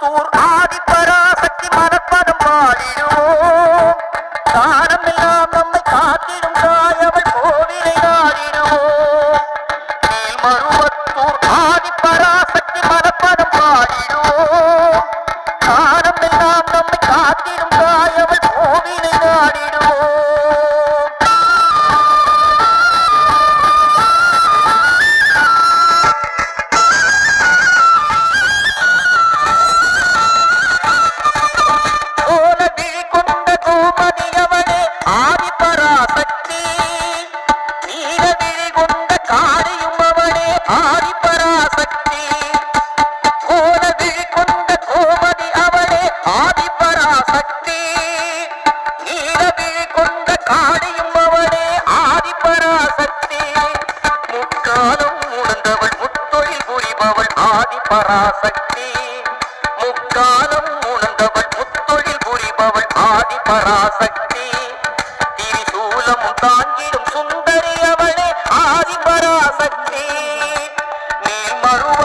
திருப்பூர் ஆதிப்பராசக்தி மனப்படம் பாடிடுவோம். காலமெல்லாம் நம்மை காத்திடும் தாயவள் கோவிலை நாடிடுவோம். மருவத்தூர் ஆதிப்பராசக்தி மனப்படம் பாடிடுவோம். காலமெல்லாம் நம்மை காத்திடும் தாய காளியும் அவரே ஆதிபராசக்தி முக்காலும் உணர்ந்தவள் முத்தொழில் புரிபவள் ஆதிபராசக்தி. முக்காலம் உணர்ந்தவள் முத்தொழில் புரிபவள் ஆதிபராசக்தி. திரிசூலம் தாங்கிடும் சுந்தரி அவளே ஆதிபராசக்தி. நீ மறுவ